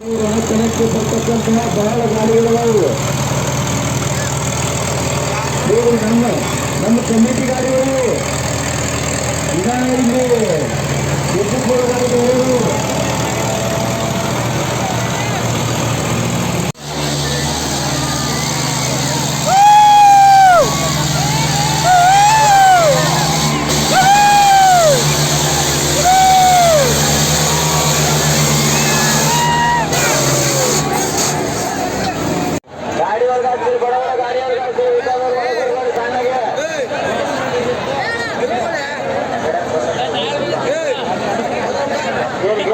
ರಣಕಣಕ್ಕೆ ಬರ್ತಕ್ಕಂತಹ ಬಹಳ ಗಾಡಿಗಳಿದಾವು ಇವು ನಮ್ಮ ನಮ್ಮ ಕಮಿಟಿ ಗಾಡಿಗಳು ಈಗ ಇಲ್ಲಿ ಗಾಡಿಗಳು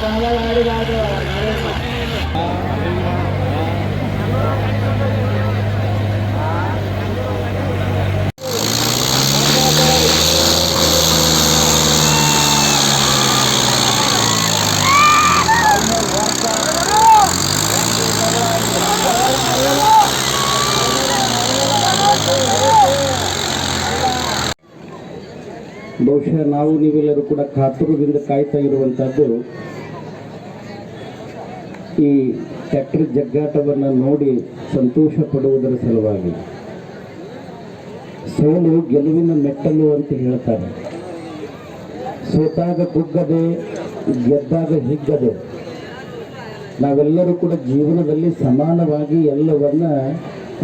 కమలా గారు కాదు ಬಹುಶಃ ನಾವು ನೀವೆಲ್ಲರೂ ಕೂಡ ಕಾತುರದಿಂದ ಕಾಯ್ತಾ ಇರುವಂತಹದ್ದು ಈ ಟ್ರ್ಯಾಕ್ಟರ್ ಜಗ್ಗಾಟವನ್ನು ನೋಡಿ ಸಂತೋಷ ಪಡುವುದರ ಸಲುವಾಗಿ. ಸೋಲು ಗೆಲುವಿನ ಮೆಟ್ಟಲು ಅಂತ ಹೇಳ್ತಾರೆ. ಸೋತಾಗ ಕುಗ್ಗದೆ ಗೆದ್ದಾಗ ಹಿಗ್ಗದೆ. ನಾವೆಲ್ಲರೂ ಕೂಡ ಜೀವನದಲ್ಲಿ ಸಮಾನವಾಗಿ ಎಲ್ಲವನ್ನ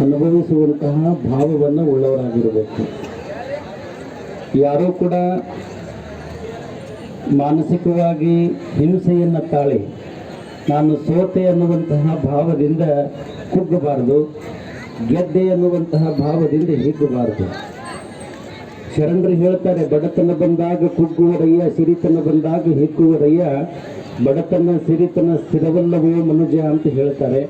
ಅನುಭವಿಸುವಂತಹ ಭಾವವನ್ನು ಉಳ್ಳವರಾಗಿರಬೇಕು. ಯಾರೂ ಕೂಡ ಮಾನಸಿಕವಾಗಿ ಹಿಂಸೆಯನ್ನು ತಾಳಿ ನಾನು ಸೋತೆ ಅನ್ನುವಂತಹ ಭಾವದಿಂದ ಕುಗ್ಗಬಾರದು, ಗೆದ್ದೆ ಅನ್ನುವಂತಹ ಭಾವದಿಂದ ಹಿಗ್ಗಬಾರದು. ಶರಣರು ಹೇಳ್ತಾರೆ, ಬಡತನ ಬಂದಾಗ ಕುಗ್ಗುವರಯ್ಯ, ಸಿರಿತನ ಬಂದಾಗ ಹಿಗ್ಗುವರಯ್ಯ, ಬಡತನ, ಸಿರಿತನ ಸ್ಥಿರವಲ್ಲವೋ ಮನುಜ ಅಂತ ಹೇಳ್ತಾರೆ.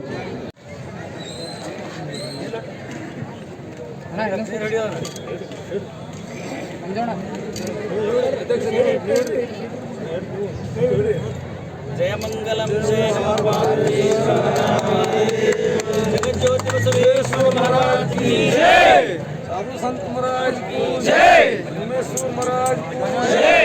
जगज्योति बसवेश्वर महाराज की जय। साधु संत महाराज की जय। महाराज जय।